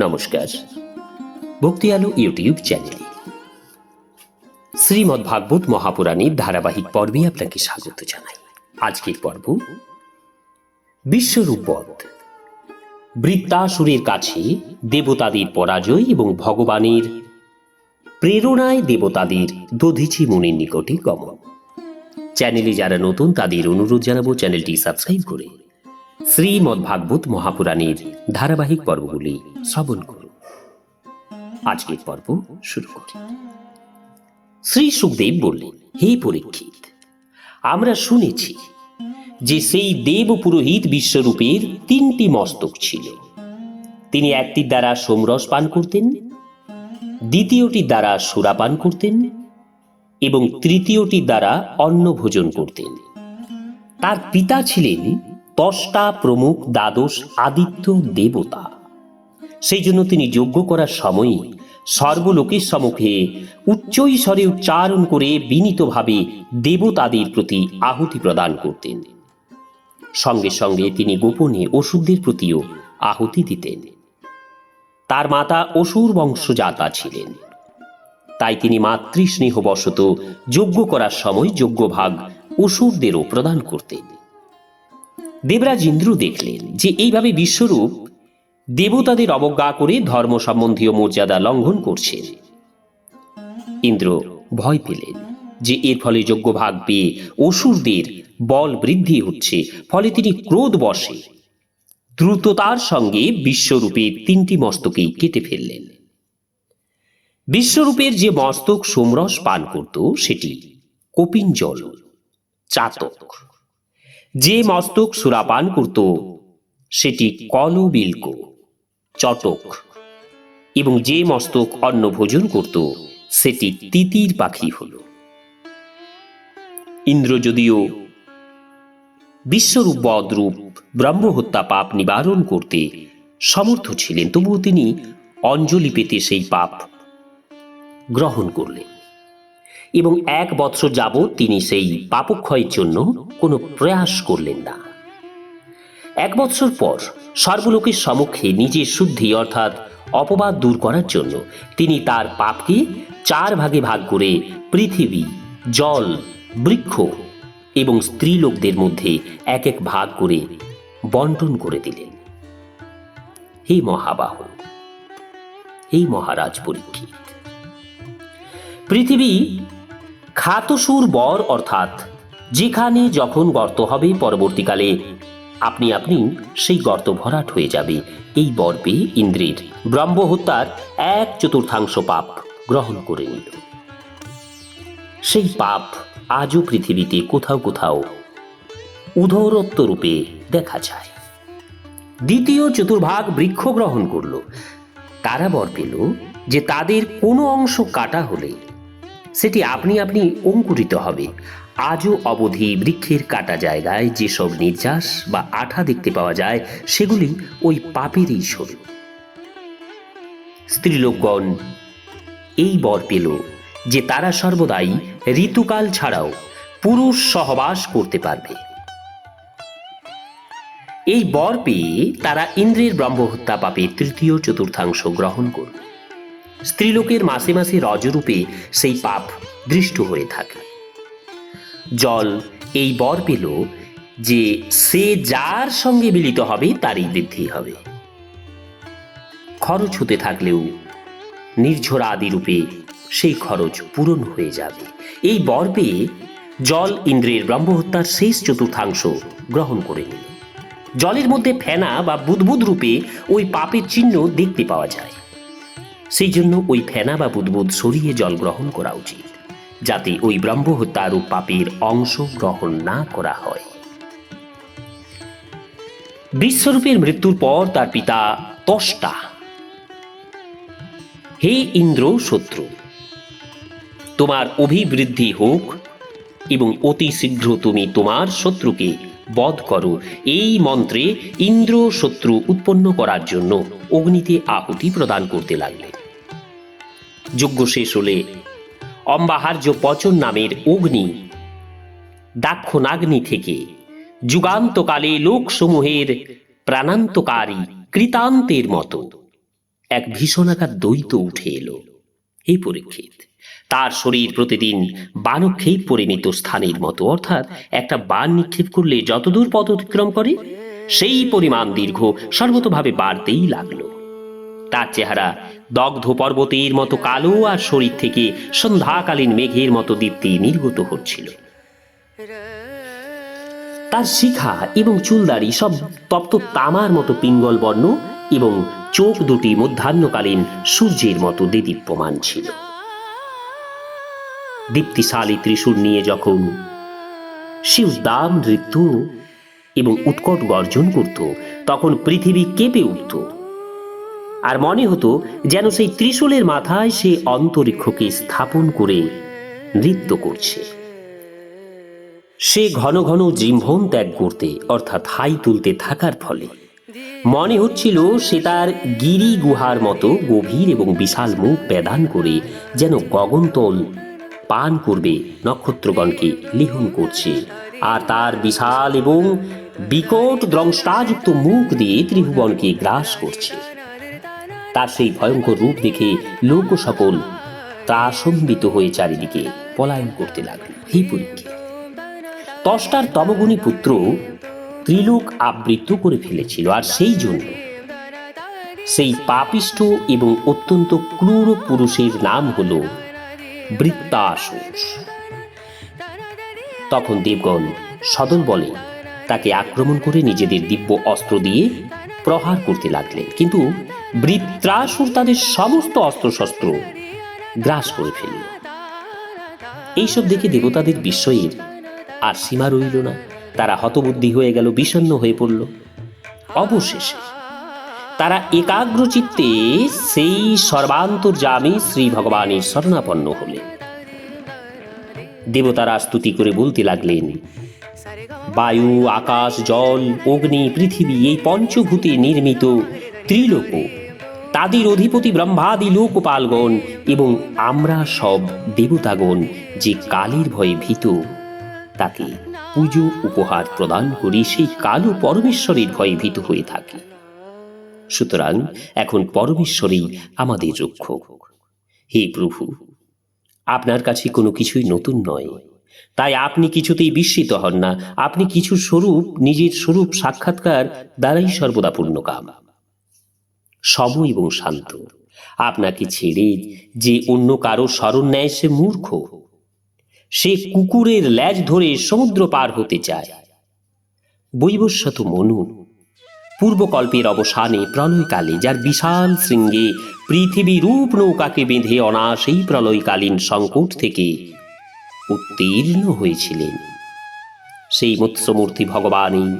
নমস্কার। ভক্তি আলো ইউটিউব চ্যানেলে। শ্রীমদ্ ভাগবত মহাপুরাণের ধারাবাহিক পর্বে আপনাকে স্বাগত জানাই। আজকের পর্ব বিশ্বরূপবধ। বৃত্তাসুরের কাছে দেবতাদের পরাজয় এবং ভগবানের প্রেরণায় দেবতাদের দধিচি মুনির নিকটে গমন। চ্যানেলে যারা নতুন তাদের অনুরোধ জানাব, চ্যানেলটি সাবস্ক্রাইব করে শ্রীমদ্ ভাগবত মহাপুরাণের ধারাবাহিক পর্বগুলি শ্রবণ করুন। আজকের পর্ব শুরু করি। শ্রী সুখদেব বললেন, হে পরীক্ষিত, আমরা শুনেছি যে সেই দেব পুরোহিত বিশ্বরূপের তিনটি মস্তক ছিল। তিনি একটির দ্বারা সোমরস পান করতেন, দ্বিতীয়টির দ্বারা সুরা পান করতেন এবং তৃতীয়টির দ্বারা অন্ন ভোজন করতেন। তার পিতা ছিলেন দশটা প্রমুখ দ্বাদশ আদিত্য দেবতা। সেই জন্য তিনি যজ্ঞ করার সময় সর্বলোকের সমুখে উচ্চই স্বরে উচ্চারণ করে বিনীতভাবে দেবতাদের প্রতি আহুতি প্রদান করতেন। সঙ্গে সঙ্গে তিনি গোপনে ওষুধদের প্রতিও আহুতি দিতেন। তার মাতা অসুর বংশজাতা ছিলেন। তাই তিনি মাতৃস্নেহবশত যজ্ঞ করার সময় যজ্ঞভাগ অসুরদেরও প্রদান করতেন। দেবরাজ ইন্দ্র দেখলেন যে এইভাবে বিশ্বরূপ দেবতাদের অবজ্ঞা করে ধর্ম সম্বন্ধীয় মর্যাদা লঙ্ঘন করছেন। ইন্দ্র ভয় পেলেন যে এর ফলে যজ্ঞভাগ পেয়ে অসুরদের বল বৃদ্ধি হচ্ছে, ফলে তিনি ক্রোধ বসে দ্রুততার সঙ্গে বিশ্বরূপের তিনটি মস্তকেই কেটে ফেললেন। বিশ্বরূপের যে মস্তক সোমরস পান করত, সেটি কপিন জল চাতক। যে মস্তক সুরাপান করত, সেটি কলবিল্ক চটক। এবং যে মস্তক অন্ন ভোজন করত, সেটি তিতির পাখি হল। ইন্দ্র যদিও বিশ্বরূপ বদরূপ ব্রহ্মহত্যা পাপ নিবারণ করতে সমর্থ ছিলেন, তবুও তিনি অঞ্জলি পেতে সেই পাপ গ্রহণ করলেন। এবং এক বৎসর যাবৎ তিনি সেই পাপক্ষয়ের জন্য কোনো প্রয়াস করলেন না। এক বৎসর পর সর্বলোকের সমক্ষে নিজের শুদ্ধি অর্থাৎ অপবাদ দূর করার জন্য তিনি তার পাপকে চার ভাগে ভাগ করে পৃথিবী, জল, বৃক্ষ এবং স্ত্রীলোকদের মধ্যে এক এক ভাগ করে বন্টন করে দিলেন। হে মহাবাহ এই মহারাজ পরীক্ষিত, পৃথিবী খাতসুর বর অর্থাৎ, যেখানে যখন গর্ত হবে পরবর্তীকালে, আপনি আপনি সেই গর্ত ভরাট হয়ে যাবে। এই বর পেয়ে ইন্দ্রের ব্রহ্ম হত্যার এক চতুর্থাংশ পাপ গ্রহণ করে নিল। সেই পাপ আজও পৃথিবীতে কোথাও কোথাও উদরত্ব রূপে দেখা যায়। দ্বিতীয় চতুর্ভাগ বৃক্ষ গ্রহণ করল। তারা বর পেল যে তাদের কোনো অংশ কাটা হলে সেটি আপনি আপনি অঙ্কুরিত হবে। আজও অবধি বৃক্ষের কাটা জায়গায় যেসব নির্যাস বা আঠা দেখতে পাওয়া যায়, সেগুলি ওই পাপেরই স্বরূপ। স্ত্রীলোকগণ, এই বর পেল যে তারা সর্বদাই ঋতুকাল ছাড়াও পুরুষ সহবাস করতে পারবে। এই বর পেয়ে তারা ইন্দ্রের ব্রহ্মহত্যা পাপের তৃতীয় চতুর্থাংশ গ্রহণ করবে। স্ত্রীলোকের মাসে মাসে রজরূপে সেই পাপ দৃষ্ট হয়ে থাকে। জল এই বর পেল যে সে যার সঙ্গে মিলিত হবে, তারই বৃদ্ধি হবে। খরচ হতে থাকলেও নির্ঝরা আদি রূপে সেই খরচ পূরণ হয়ে যাবে। এই বর পেয়ে জল ইন্দ্রের ব্রহ্মহত্যার শেষ চতুর্থাংশ গ্রহণ করে নিল। জলের মধ্যে ফেনা বা বুদবুদ রূপে ওই পাপের চিহ্ন দেখতে পাওয়া যায়। সেই জন্য ওই ফেনা বা বুদবুদ সরিয়ে জল গ্রহণ করা উচিত, যাতে ওই ব্রহ্ম হত্যারূপ পাপের অংশ গ্রহণ না করা হয়। বিশ্বরূপের মৃত্যুর পর তার পিতা তষ্টা। হে ইন্দ্র শত্রু, তোমার অভিবৃদ্ধি হোক এবং অতি শীঘ্র তুমি তোমার শত্রুকে বধ করো। এই মন্ত্রে ইন্দ্র শত্রু উৎপন্ন করার জন্য অগ্নিতে আহুতি প্রদান করতে লাগলেন যজ্ঞ শেষ হলে অম্বাহার্য পচন নামের অগ্নি দাক্ষনাগ্নি থেকে যুগান্তকালে লোকসমূহের প্রাণান্তকারী কৃতান্তের মতো এক ভীষণাকার দ্বৈত উঠে এলো। এই পরীক্ষিত। তার শরীর প্রতিদিন বানক্ষেপ পরিণত স্থানের মতো, অর্থাৎ একটা বান নিক্ষেপ করলে যতদূর পথ অতিক্রম করে, সেই পরিমাণ দীর্ঘ সর্বতভাবে বাড়তেই লাগল। তার চেহারা, দগ্ধ পর্বতের মতো কালো আর শরীর থেকে সন্ধ্যাকালীন মেঘের মতো দীপ্তি নির্গত হচ্ছিল। তার শিখা এবং চুলদাড়ি সব তপ্ত তামার মতো পিঙ্গল বর্ণ এবং চোখ দুটি মধ্যাহ্নকালীন সূর্যের মতো দেদীপ্যমান ছিল। দীপ্তিশালী ত্রিশূল নিয়ে যখন সে উদ্দাম নৃত্য এবং উৎকট গর্জন করত, তখন পৃথিবী কেঁপে উঠত। আর মনে হতো যেন সেই ত্রিশূলের মাথায় সে অন্তরিক্ষকে স্থাপন করে নৃত্য করছে। সে ঘন ঘন জিম্ভন ত্যাগ করতে, অর্থাৎ হাই তুলতে থাকার ফলে। মনে হচ্ছিল সে তার গিরি গুহার মতো গভীর এবং বিশাল মুখ বেদান করে যেন গগনতল পান করবে, নক্ষত্রগণকে লিহন করছে। আর তার বিশাল এবং বিকট দ্রংষ্টাযুক্ত মুখ দিয়ে ত্রিভুবনকে গ্রাস করছে। তার সেই ভয়ঙ্কর রূপ দেখে লোক সকল ত্রাসম্বিত হয়ে চারিদিকে পলায়ন করতে লাগল। এই পরীক্ষা তষ্টার তমগুণী পুত্র ত্রিলোক আবৃত করে ফেলেছিল, আর সেই জন্য সেই পাপিষ্ঠ এবং অত্যন্ত ক্রূর পুরুষের নাম হল বৃত্তাসুর। তখন দেবগণ সদল বলে তাকে আক্রমণ করে নিজেদের দিব্য অস্ত্র দিয়ে প্রহার করতে লাগলেন। কিন্তু বৃত্রাসুর তাদের সমস্ত অস্ত্রশস্ত্র গ্রাস করে ফেলল। এইসব দেখে দেবতাদের বিস্ময়ের আর সীমা রইল না। তারা হতবুদ্ধি হয়ে গেল, বিষণ্ণ হয়ে পড়ল। অবশেষে তারা একাগ্র চিত্তে সেই সর্বান্তর্যামী শ্রী ভগবানের শরণাপন্ন হলেন দেবতারা স্তুতি করে বলতে লাগলেন, বায়ু, আকাশ, জল, অগ্নি, পৃথিবী এই পঞ্চভূতে নির্মিত ত্রিলোক তাদের অধিপতি ব্রহ্মাদি লোকপালগণ এবং আমরা সব দেবতাগণ যে কালের ভয়ে ভীত তাকে পুজো উপহার প্রদান করি সেই কালো পরমেশ্বরের ভয়ে ভীত হয়ে থাকি। সুতরাং এখন পরমেশ্বরই আমাদের রক্ষক। হে প্রভু, আপনার কাছে কোনো কিছুই নতুন নয়। তাই আপনি কিছুতেই বিস্মিত হন না। আপনি কিছু স্বরূপ, নিজের স্বরূপ সাক্ষাৎকার দ্বারাই সর্বদা পূর্ণকাম। সম এবং শান্ত। আপনাকে ছেড়ে যে অন্য কারও স্মরণ নেয় সে মূর্খ। সে কুকুরের ল্যাজ ধরে সমুদ্র পার হতে চায়। বৈবস্বত মনু, পূর্বকল্পের অবসানে প্রলয়কালে, যার বিশাল শৃঙ্গে পৃথিবী রূপ নৌকাকে বেঁধে অনাসেই প্রলয়কালীন সংকট থেকে উত্তীর্ণ হয়েছিলেন। সেই মৎস্যমূর্তি ভগবানই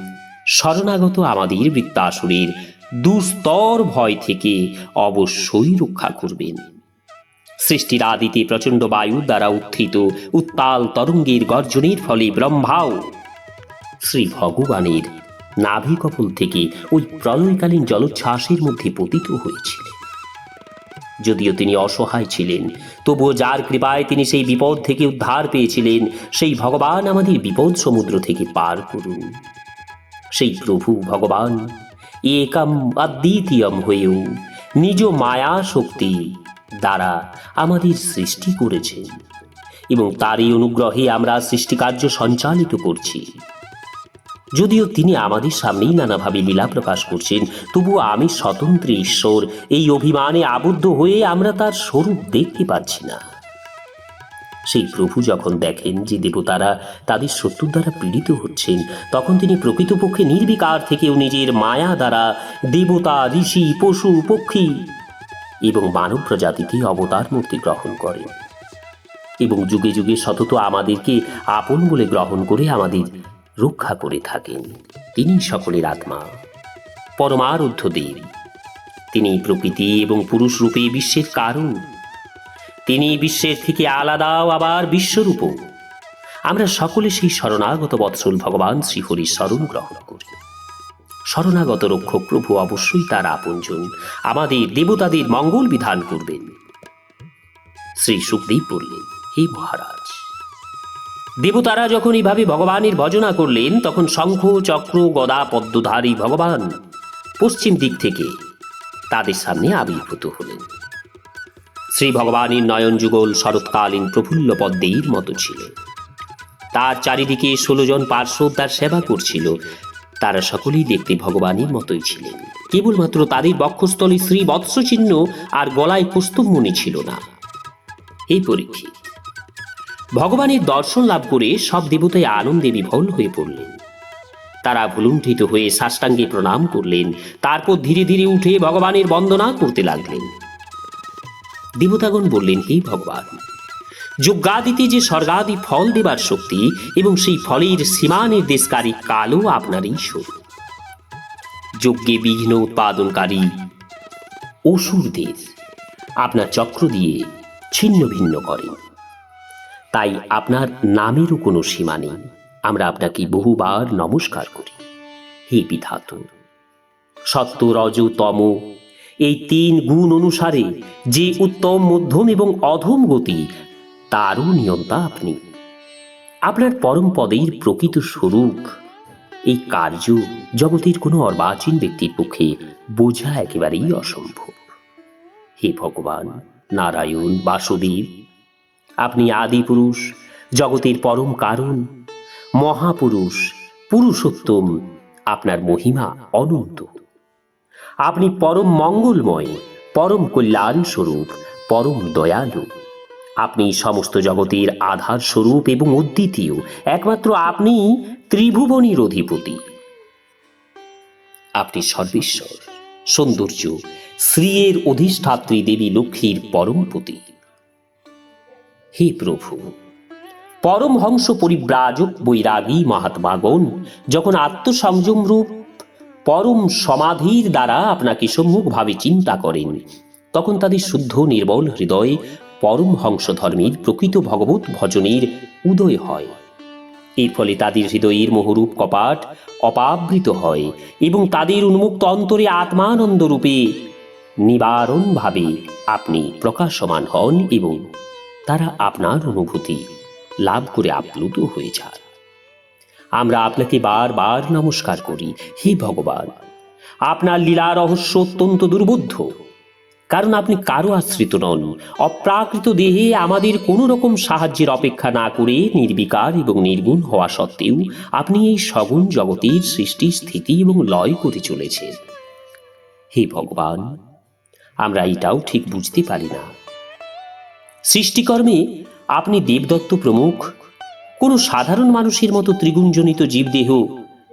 শরণাগত আমাদের বৃত্তাসুরের দুস্তর ভয় থেকে অবশ্যই রক্ষা করবেন। সৃষ্টির আদিতে প্রচণ্ড বায়ু দ্বারা উত্থিত উত্তাল তরঙ্গের গর্জনের ফলে ব্রহ্মাও শ্রী ভগবানের নাভিকপল থেকে ওই প্রলয়কালীন জলোচ্ছ্বাসের মধ্যে পতিত হয়েছিলেন। যদিও তিনি অসহায় ছিলেন, তবুও যার কৃপায় তিনি সেই বিপদ থেকে উদ্ধার পেয়েছিলেন, সেই ভগবান আমাদের বিপদ সমুদ্র থেকে পার করুন। সেই প্রভু ভগবান একাম অদ্বিতীয়ম হয়েও নিজ মায়া শক্তি দ্বারা আমাদের সৃষ্টি করেছেন এবং তারই অনুগ্রহে আমরা সৃষ্টিকার্য সঞ্চালিত করছি। যদিও তিনি আমাদের সামনেই নানাভাবে লীলা প্রকাশ করছেন তবু আমি স্বতন্ত্র ঈশ্বর, এই অভিমানে আবদ্ধ হয়ে আমরা তার স্বরূপ দেখতে পাচ্ছি না। সেই প্রভু যখন দেখেন যে দেবতারা তাদের শত্রুর দ্বারা পীড়িত হচ্ছেন, তখন তিনি প্রকৃতপক্ষে নির্বিকার থেকেও নিজের মায়া দ্বারা দেবতা, ঋষি, পশু, পক্ষী এবং মানব প্রজাতিতে অবতার মূর্তি গ্রহণ করেন এবং যুগে যুগে সতত আমাদেরকে আপন বলে গ্রহণ করে আমাদের রক্ষা করে থাকেন। তিনি সকলের আত্মা পরমারুদ্ধ দেব তিনি প্রকৃতি এবং পুরুষ রূপে বিশ্বের কারণ তিনি বিশ্বের থেকে আলাদাও আবার বিশ্বরূপ আমরা সকলে সেই শরণাগত বৎসল ভগবান শ্রীহরির শরণ গ্রহণ করি। শরণাগত রক্ষক প্রভু অবশ্যই তার আপনজন, আমাদের দেবতাদের মঙ্গল বিধান করবেন। শ্রী সুখদেব বললেন, হে মহারাজ, দেবতারা যখন এইভাবে ভগবানের ভজনা করলেন, তখন শঙ্খ, চক্র, গদা, পদ্মধারী ভগবান পশ্চিম দিক থেকে তাদের সামনে আবির্ভূত হলেন। শ্রী ভগবানের নয়ন যুগল শরৎকালীন প্রফুল্ল পদ্মের মতো ছিল। তার চারিদিকে ষোলো জন পার্শ্বদ তার সেবা করছিল। তারা সকলেই দেখতে ভগবানের মতোই ছিলেন। কেবলমাত্র তাদের বক্ষস্থলে শ্রী বৎস চিহ্ন আর গলায় পুস্তকমণি ছিল না। এই পরীক্ষিত ভগবানের দর্শন লাভ করে সব দেবতাই আনন্দে বিভল হয়ে পড়লেন। তারা ভুলুণ্ঠিত হয়ে সাষ্টাঙ্গে প্রণাম করলেন। তারপর ধীরে ধীরে উঠে ভগবানের বন্দনা করতে লাগলেন। দেবতাগণ বললেন, হে ভগবান, যজ্ঞাদিতে যে স্বর্গাদি ফল দেবার শক্তি এবং সেই ফলের সীমা নির্দেশকারী কালও আপনারই স্বরূপ যজ্ঞে বিঘ্ন উৎপাদনকারী অসুরদের আপনার চক্র দিয়ে ছিন্ন ভিন্ন করেন। তাই আপনার নামেরও কোনো সীমা নেই। আমরা আপনাকে বহুবার নমস্কার করি। হে বিধাত সত্য, রজ, তম এই তিন গুণ অনুসারে যে উত্তম, মধ্যম এবং অধম গতি, তারও নিয়ন্তা আপনি। আপনার পরম পদের প্রকৃত স্বরূপ। এই কার্য জগতের কোনো অর্বাচীন ব্যক্তির পক্ষে বোঝা একেবারেই অসম্ভব। হে ভগবান, নারায়ণ, বাসুদেব, আপনি আদি পুরুষ জগতের পরম কারণ, মহাপুরুষ, পুরুষোত্তম, আপনার মহিমা অনন্ত। আপনি পরম মঙ্গলময়, পরম কল্যাণ স্বরূপ পরম দয়ালু। আপনি সমস্ত জগতের আধার স্বরূপ এবং অদ্বিতীয় একমাত্র আপনি ত্রিভুবনের অধিপতি। আপনি সর্বেশ্বর, সৌন্দর্য, শ্রীয়ের অধিষ্ঠাত্রী দেবী লক্ষ্মীর পরমপতি। হে প্রভু, পরমহংস পরিব্রাজক বৈরাগী মহাত্মাগণ, যখন আত্মসংযম রূপ পরম সমাধির দ্বারা আপনাকে সম্মুখভাবে চিন্তা করেন। তখন তাদের শুদ্ধ নির্মল হৃদয়ে পরম হংস ধর্মের প্রকৃত ভগবত ভজনের উদয় হয়। এর ফলে তাদের হৃদয়ের মোহরূপ কপাট অপাবৃত হয় এবং তাদের উন্মুক্ত অন্তরে আত্মানন্দ রূপে নিবারণভাবে আপনি প্রকাশমান হন এবং তারা আপনার অনুভূতি লাভ করে আপ্লুত হয়ে যায়। আমরা আপনাকে বারবার নমস্কার করি। হে ভগবান, আপনার লীলা রহস্য অত্যন্ত দুর্বোধ্য। কারণ আপনি কারও আশ্রিত নন, অপ্রাকৃত দেহে আমাদের কোনো রকম সাহায্যের অপেক্ষা না করে নির্বিকার এবং নির্গুণ হওয়া সত্ত্বেও আপনি এই সগুণ জগতের সৃষ্টি, স্থিতি এবং লয় করে চলেছেন। হে ভগবান, আমরা এটাও ঠিক বুঝতে পারি না। সৃষ্টিকর্মে আপনি দেবদত্ত প্রমুখ কোনো সাধারণ মানুষের মতো ত্রিগুণজনিত জীবদেহ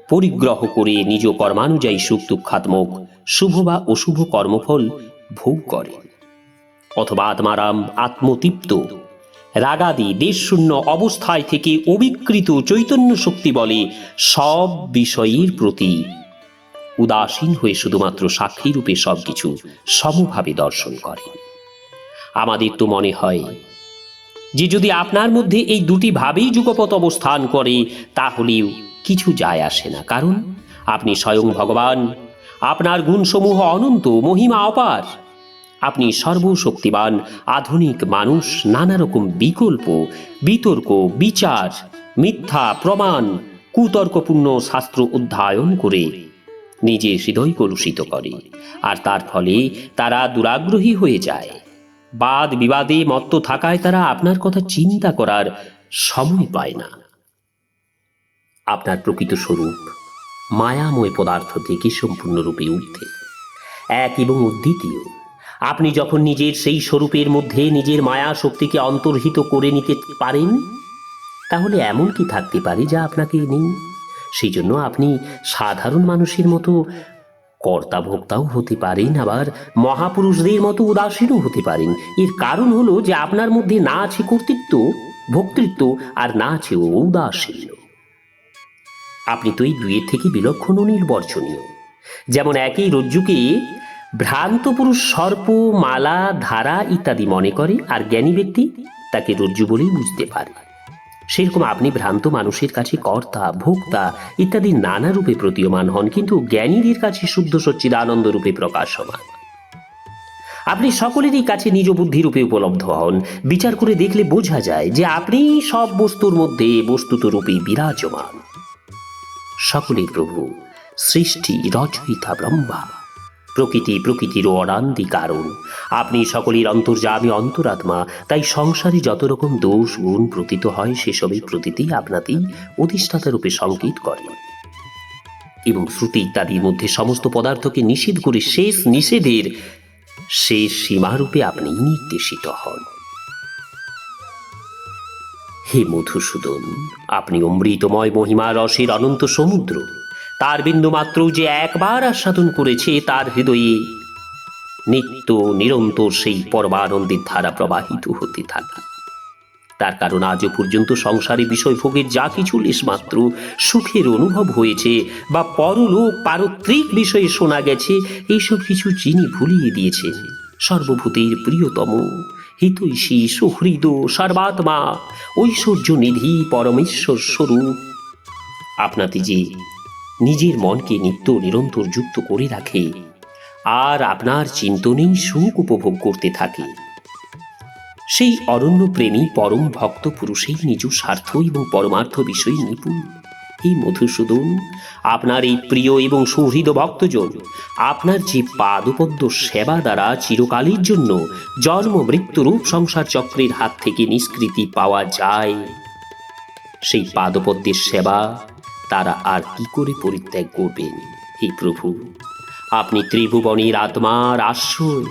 পরিগ্রহ করে নিজ কর্মানুযায়ী সুখ দুঃখাত্মক শুভ বা অশুভ কর্মফল ভোগ করে। অথবা আত্মারাম আত্মতৃপ্ত। রাগাদি দেশশূন্য অবস্থায় থেকে অবিকৃত চৈতন্য শক্তি বলে সব বিষয়ের প্রতি উদাসীন হয়ে শুধুমাত্র সাক্ষী রূপে সবকিছু সমভাবে দর্শন করে। আমাদের তো মনে হয় যে যদি আপনার মধ্যে এই দুটি ভাবেই যুগপৎ অবস্থান করে, তাহলেও কিছু যায় আসে না। কারণ আপনি স্বয়ং ভগবান। আপনার গুণসমূহ অনন্ত, মহিমা অপার। আপনি সর্বশক্তিবান, আধুনিক মানুষ নানা রকম বিকল্প, বিতর্ক, বিচার, মিথ্যা, প্রমাণ, কুতর্কপূর্ণ শাস্ত্র অধ্যয়ন করে নিজে হৃদয় কলুষিত করে। আর তার ফলে তারা দুরাগ্রহী হয়ে যায়। বাদ বিবাদে মত্ত থাকায় তারা আপনার কথা চিন্তা করার সময় পায় না। আপনার প্রকৃত স্বরূপ মায়াময় পদার্থ থেকে সম্পূর্ণরূপে ঊর্ধ্বে এক এবং অদ্বিতীয়, আপনি যখন নিজের সেই স্বরূপের মধ্যে নিজের মায়া শক্তিকে অন্তর্হিত করে নিতে পারেন, তাহলে এমন কি থাকতে পারে যা আপনাকে নেই? সেই জন্য আপনি সাধারণ মানুষের মতো কর্তা ভোক্তাও হতে পারেন, আবার মহাপুরুষদের মতো উদাসীনও হতে পারেন। এর কারণ হলো যে আপনার মধ্যে না আছে কর্তৃত্ব, ভোক্তৃত্ব, আর না আছে ঔদাসীন্য আপনি তো এই দুইয়ের থেকে বিলক্ষণ নির্বর্জনীয় যেমন একই রজ্জুকে ভ্রান্ত পুরুষ সর্প, মালা, ধারা ইত্যাদি মনে করে, আর জ্ঞানী ব্যক্তি তাকে রজ্জু বলেই বুঝতে পারে। সেরকম আপনি ভ্রান্ত মানুষের কাছে কর্তা, ভোক্তা ইত্যাদি নানা রূপে প্রতীয়মান হন, কিন্তু জ্ঞানীদের কাছে শুদ্ধ সচ্চিদানন্দ রূপে প্রকাশমান। আপনি সকলেরই কাছে নিজ বুদ্ধি রূপে উপলব্ধ হন। বিচার করে দেখলে বোঝা যায় যে আপনি সব বস্তুর মধ্যে বস্তুত রূপে বিরাজমান। সকলের প্রভু, সৃষ্টি রচয়িতা ব্রহ্মা। প্রকৃতি প্রকৃতিরও অনান্দি কারণ আপনি সকলের অন্তর্যামী অন্তরাত্মা, তাই সংসারে যত রকম দোষ গুণ প্রতীত হয়, সেসবের প্রতীতি আপনাতেই অধিষ্ঠাতা রূপে সংকেত করে। এবং শ্রুতি ইত্যাদির মধ্যে সমস্ত পদার্থকে নিষেধ করে শেষ নিষেধের শেষ সীমারূপে আপনি নির্দেশিত হন। হে মধুসূদন, আপনি অমৃতময় মহিমা রসের অনন্ত সমুদ্র। তার বিন্দু মাত্র যে একবার আস্বাদন করেছে তার হৃদয়ে নিত্য নিরন্তর সেই পরমানন্দের ধারা প্রবাহিত হতে থাকে। তার কারণ আজও পর্যন্ত সংসারে বিষয় ভোগের যা কিছু লেশমাত্র সুখের অনুভব হয়েছে বা পরলোক পারত্রিক বিষয়ে শোনা গেছে, এইসব কিছু যিনি ভুলিয়ে দিয়েছেন, সর্বভূতের প্রিয়তম হিতৈষী সুহৃদ সর্বাত্মা ঐশ্বর্য নিধি পরমেশ্বর স্বরূপ। আপনাতে যে নিজের মনকে নিত্য নিরন্তর যুক্ত করে রাখে আর আপনার চিন্তনেই সুখ উপভোগ করতে থাকে। সেই অরণ্য প্রেমী পরম ভক্ত পুরুষেই নিজ স্বার্থ এবং পরমার্থ বিষয়ে নিপুণ। এই মধুসূদন, আপনার এই প্রিয় এবং সুহৃদ ভক্তজন, আপনার যে পাদপদ্ম সেবা দ্বারা চিরকালের জন্য জন্ম মৃত্যুরূপ সংসার চক্রের হাত থেকে নিষ্কৃতি পাওয়া যায়, সেই পাদপদ্মের সেবা তারা আর কি করে পরিত্যাগ করবেন? হে প্রভু, আপনি ত্রিভুবনের আত্মার আশ্রয়।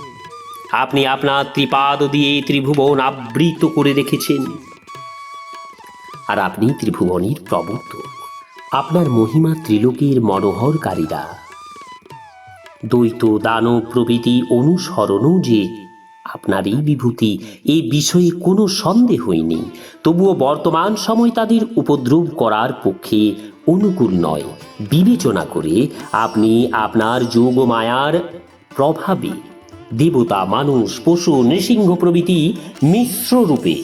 আপনি আপনার ত্রিপাদ দিয়ে ত্রিভুবন আবৃত করে রেখেছেন। আর আপনি ত্রিভুবনের প্রবর্তক, আপনার মহিমা ত্রিলোকের মনোহরকারীরা। দ্বৈত দানব প্রভৃতি অনুসরণও যে আপনার এই বিভূতি, এ বিষয়ে কোনো সন্দেহই নেই। তবুও বর্তমান সময় তাদের উপদ্রব করার পক্ষে অনুকূল নয়। বিবেচনা করে আপনি আপনার যোগ মায়ার প্রভাবে দেবতা, মানুষ, পশু, নৃসিংহ প্রভৃতি মিশ্র রূপে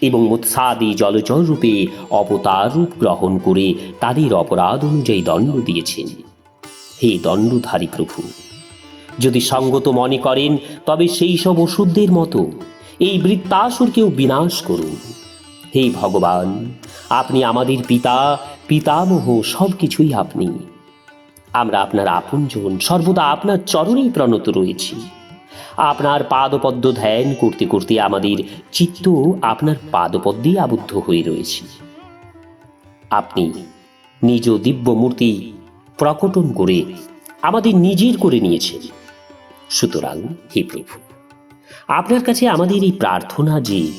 এবং মৎস্যাদি জলচর রূপে অবতার রূপ গ্রহণ করে তাদের অপরাধ অনুযায়ী দণ্ড দিয়েছেন। হে দণ্ডধারী প্রভু যদি সঙ্গত মনে করেন, তবে সেই সব ওষুধদের মতো এই বৃত্তাসুরকেও বিনাশ করুন। হে ভগবান, আপনি আমাদের পিতা, পিতামহ সব কিছুই আপনি। আমরা আপনার আপনজন, সর্বদা আপনার চরণেই প্রণত রয়েছি। আপনার পাদপদ্ম ধ্যান করতে করতে আমাদের চিত্ত আপনার পাদপদ্মেই আবদ্ধ হয়ে রয়েছে। আপনি নিজ দিব্য মূর্তি প্রকটন করে আমাদের নিজের করে নিয়েছেন। সুতরাং হে প্রভু, আপনার কাছে আমাদের এই প্রার্থনা যে,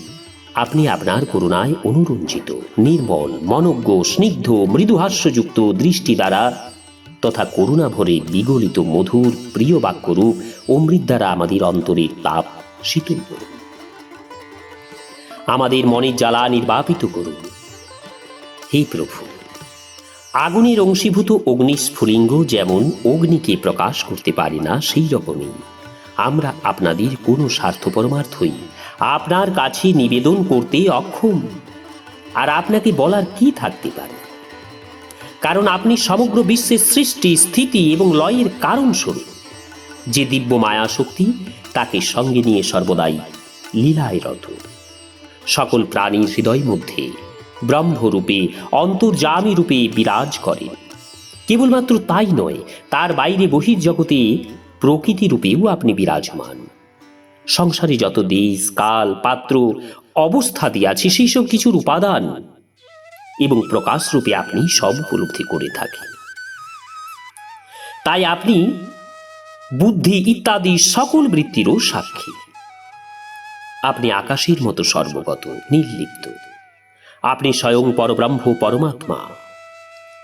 আপনি আপনার করুণায় অনুরঞ্জিত, নির্মল, মনজ্ঞ, স্নিগ্ধ, মৃদুহাস্যযুক্ত দৃষ্টি দ্বারা তথা করুণা ভরে বিগলিত মধুর প্রিয় বাক্যরূপ অমৃত দ্বারা আমাদের অন্তরের তাপ শীতল করুন। আমাদের মনের জ্বালা নির্বাপিত করুন। হে প্রভু আগুনের অংশীভূত অগ্নিস্ফুলিঙ্গ যেমন অগ্নিকে প্রকাশ করতে পারে না, সেই রকমই। আমরা আপনাদের কোনো স্বার্থ পরমার্থই আপনার কাছে নিবেদন করতে অক্ষম। আর আপনাকে বলার কি থাকতে পারে? কারণ আপনি সমগ্র বিশ্বের সৃষ্টি, স্থিতি এবং লয়ের কারণ স্বরূপ যে দিব্য মায়া শক্তি তাকে সঙ্গে নিয়ে সর্বদাই লীলায় রত। সকল প্রাণীর হৃদয় মধ্যে ব্রহ্মরূপে অন্তর্যামী রূপে বিরাজ করেন কেবলমাত্র তাই নয়, তার বাইরে বহির্জগতে প্রকৃতি রূপেও আপনি বিরাজমান। সংসারে যত দেশ, কাল, পাত্র, অবস্থা দিয়াছে সেই সব কিছুর উপাদান এবং প্রকাশ রূপে আপনি সব উপলব্ধি করে থাকেন। তাই আপনি বুদ্ধি ইত্যাদি সকল বৃত্তিরও সাক্ষী। আপনি আকাশের মতো সর্বগত, নির্লিপ্ত। আপনি স্বয়ং পরব্রহ্ম পরমাত্মা।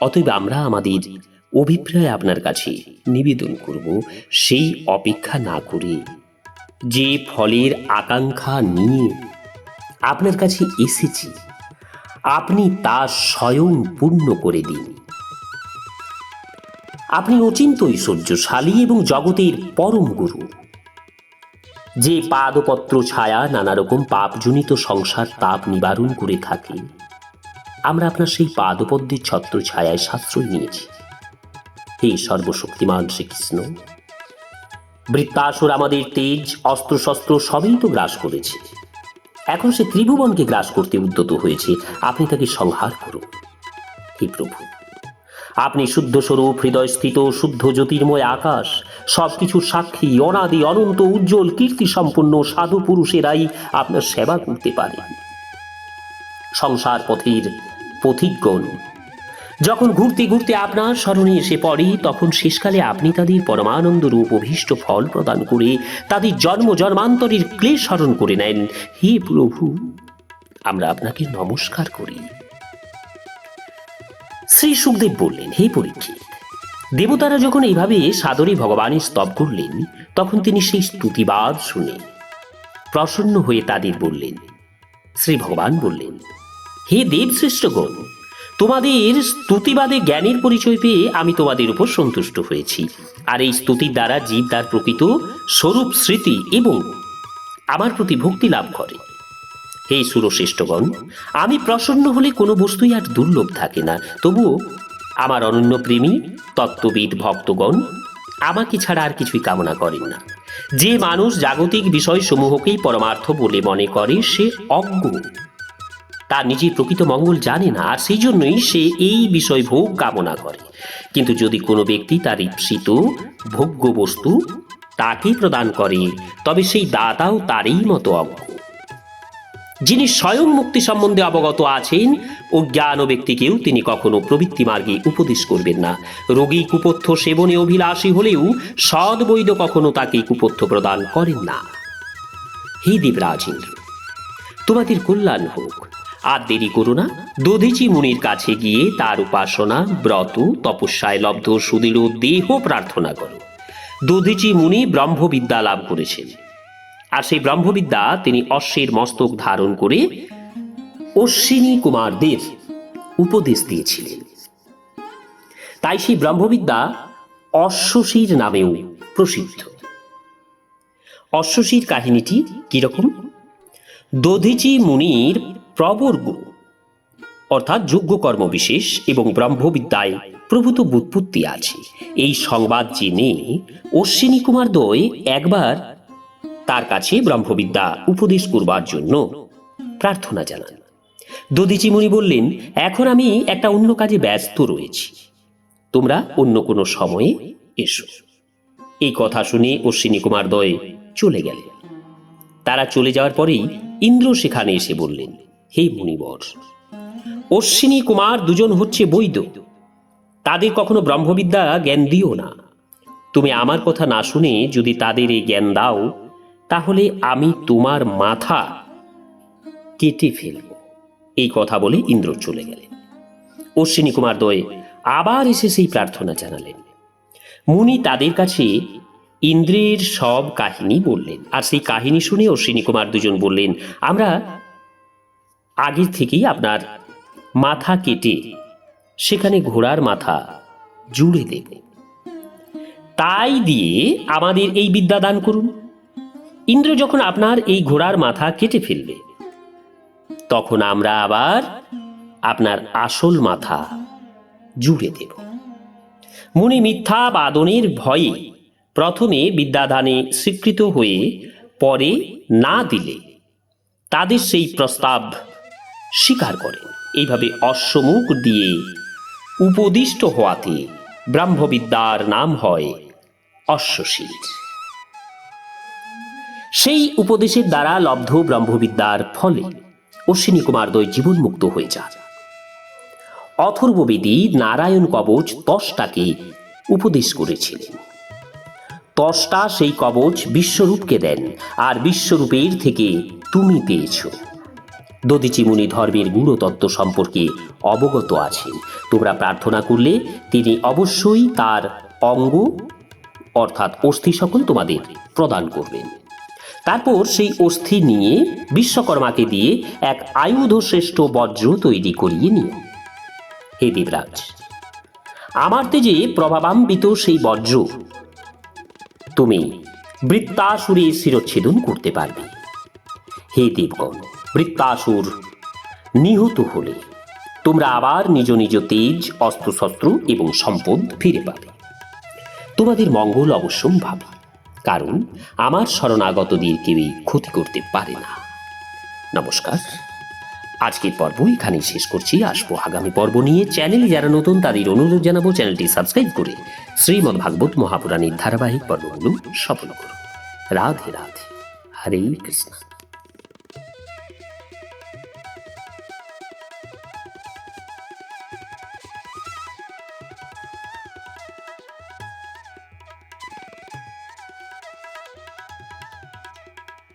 অতএব আমরা আমাদের অভিপ্রায় আপনার কাছে নিবেদন করব, সেই অপেক্ষা না করে যে ফলের আকাঙ্ক্ষা নিয়ে আপনার কাছে এসেছি। আপনি তা স্বয়ং পূর্ণ করে দিন। আপনি অচিন্ত ঐশ্বর্যশালী এবং জগতের পরম গুরু। যে পাদপত্র ছায়া নানা রকম পাপজনিত সংসার তাপ নিবারণ করে থাকে। আমরা আপনার সেই পাদপদ্মের ছত্র ছায়ায় সাশ্রয় নিয়েছি। হে সর্বশক্তিমান শ্রীকৃষ্ণ, বৃত্তাসুর আমাদের তেজ, অস্ত্রশস্ত্র সবই তো গ্রাস করেছে। এখন সে ত্রিভুবনকে গ্রাস করতে উদ্যত হয়েছে। আপনি তাকে সংহার করুন। হে প্রভু আপনি শুদ্ধ স্বরূপ হৃদয়স্থিত শুদ্ধ জ্যোতির্ময় আকাশ সব সবকিছুর সাক্ষী, অনাদি, অনন্ত, উজ্জ্বল কীর্তি সম্পন্ন সাধু পুরুষেরাই আপনার সেবা করতে পারে সংসার পথের পথিকগণ, যখন ঘুরতে ঘুরতে আপনার স্মরণে এসে পড়ে, তখন শেষকালে আপনি তাদের পরমানন্দ রূপ, অভীষ্ট ফল প্রদান করে তাদের জন্ম, জন্মান্তরের ক্লেশ স্মরণ করে নেন। হে প্রভু, আমরা আপনাকে নমস্কার করি। শ্রী সুখদেব বললেন, হে পরীক্ষিত, দেবতারা যখন এইভাবে সাদরে ভগবানের স্তব করলেন, তখন তিনি সেই স্তুতিবাদ শুনে প্রসন্ন হয়ে তাদের বললেন, শ্রী ভগবান বললেন, হে দেব শ্রেষ্ঠগণ তোমাদের স্তুতিবাদে জ্ঞানের পরিচয় পেয়ে আমি তোমাদের উপর সন্তুষ্ট হয়েছি। আর এই স্তুতির দ্বারা জীব তার প্রকৃত স্বরূপ, স্মৃতি এবং আমার প্রতি ভক্তি লাভ করে। হে সুরশ্রেষ্ঠগণ, আমি প্রসন্ন হলে কোনো বস্তুই আর দুর্লভ থাকে না। তবুও আমার অনন্য প্রেমী, তত্ত্ববিদ ভক্তগণ, আমাকে ছাড়া আর কিছুই কামনা করেন না। যে মানুষ জাগতিক বিষয়সমূহকেই পরমার্থ বলে মনে করে, সে অজ্ঞ। তার নিজের প্রকৃত মঙ্গল জানে না, আর সেই জন্যই সে এই বিষয় ভোগ কামনা করে। কিন্তু যদি কোনো ব্যক্তি তার ইপ্সিত ভোগ্য বস্তু তাকে প্রদান করে, তবে সেই দাতাও তারই মতো অজ্ঞ। যিনি স্বয়ং মুক্তি সম্বন্ধে অবগত আছেন অজ্ঞান ব্যক্তিকেও তিনি কখনো প্রবৃত্তি মার্গে উপদেশ করবেন না। রোগী কুপথ্য সেবনে অভিলাষী হলেও সদ বৈধ কখনো তাকে কুপথ্য প্রদান করেন না। হে দেবরাজ ইন্দ্র তোমাদের কল্যাণ হোক। আর দেরি করো না, দধিচি মুনির কাছে গিয়ে তার উপাসনা, ব্রত, তপস্যায় লব্ধ, সুদৃঢ়, দেহ প্রার্থনা করো। দধিচি মুনি ব্রহ্মবিদ্যা লাভ করেছেন। আর সেই ব্রহ্মবিদ্যা তিনি অশ্বের মস্তক ধারণ করে অশ্বিনী কুমারদের উপদেশ দিয়েছিলেন। তাই সেই ব্রহ্মবিদ্যা অশ্বশীর নামেও প্রসিদ্ধ। অশ্বশীর কাহিনীটি কীরকম দধিচি মুনির প্রবর গুরু অর্থাৎ যোগ্য কর্মবিশেষ এবং ব্রহ্মবিদ্যায় প্রভূত বুৎপত্তি আছে। এই সংবাদ জেনে অশ্বিনী কুমার দ্বয় একবার তার কাছে ব্রহ্মবিদ্যা উপদেশ করবার জন্য প্রার্থনা জানান। দধিচি মুনি বললেন, এখন আমি একটা অন্য কাজে ব্যস্ত রয়েছি। তোমরা অন্য কোনো সময়ে এসো। এই কথা শুনে অশ্বিনী কুমার দ্বয় চলে গেলেন। তারা চলে যাওয়ার পরেই ইন্দ্র সেখানে এসে বললেন, হে মুনিবর, অশ্বিনী কুমার দুজন হচ্ছে বৈদ। তাদের কখনো ব্রহ্মবিদ্যা জ্ঞান দিও না। তুমি আমার কথা না শুনে যদি তাদের এই জ্ঞান দাও তাহলে আমি তোমার মাথা কেটে ফেলব। এই কথা বলে ইন্দ্র চলে গেলেন। অশ্বিনী কুমার দয়ে আবার এসে সেই প্রার্থনা জানালেন। মুনি তাদের কাছে ইন্দ্রের সব কাহিনী বললেন। আর সেই কাহিনী শুনে অশ্বিনী কুমার দুজন বললেন, আমরা আগের থেকেই আপনার মাথা কেটে সেখানে ঘোড়ার মাথা জুড়ে দেব। তাই দিয়ে আমাদের এই বিদ্যা দান করুন। ইন্দ্র যখন আপনার এই ঘোড়ার মাথা কেটে ফেলবে, তখন আমরা আবার আপনার আসল মাথা জুড়ে দেব। মুনি মিথ্যা বাদনের ভয়ে প্রথমে বিদ্যাদানে স্বীকৃত হয়ে পরে না দিলে তাদের সেই প্রস্তাব স্বীকার করেন। এইভাবে অশ্বমুখ দিয়ে উপদিষ্ট হওয়াতে ব্রাহ্মবিদ্যার নাম হয় অশ্বশীর। সেই উপদেশের দ্বারা লব্ধ ব্রহ্মবিদ্যার ফলে অশ্বিনী কুমার দ্বয় জীবনমুক্ত হয়ে যান। অথর্ববেদী নারায়ণ কবচ তষ্টাকে উপদেশ করেছিলেন। তষ্টা সেই কবচ বিশ্বরূপকে দেন, আর বিশ্বরূপের থেকে তুমি পেয়েছ। দদিচি মুনি ধর্মের গুণতত্ত্ব সম্পর্কে অবগত আছেন। তোমরা প্রার্থনা করলে তিনি অবশ্যই তার অঙ্গ, অর্থাৎ অস্থি সকল তোমাদের প্রদান করবেন। তারপর সেই অস্থি নিয়ে বিশ্বকর্মাকে দিয়ে এক আয়ুধ শ্রেষ্ঠ বজ্র তৈরি করিয়ে নিও হে দেবরাজ, আমার তেজে প্রভাবান্বিত সেই বজ্র তুমি বৃত্তাসুরে শিরচ্ছেদন করতে পারবে। হে দেবগণ, বৃত্তাসুর, নিহত হলে তোমরা আবার নিজ নিজ তেজ, অস্ত্রশস্ত্র এবং সম্পদ ফিরে পাবে। তোমাদের মঙ্গল অবশ্যই ভাবি কারণ আমার শরণাগতদের কেউই ক্ষতি করতে পারে না। নমস্কার। আজকের পর্ব এখানেই শেষ করছি। আসব আগামী পর্ব নিয়ে। চ্যানেল যারা নতুন, তাদের অনুরোধ জানাব চ্যানেলটি সাবস্ক্রাইব করে শ্রীমদ্ ভাগবত মহাপুরাণের ধারাবাহিক পর্বগুলো সফল করুন রাধে রাধে। হরে কৃষ্ণ।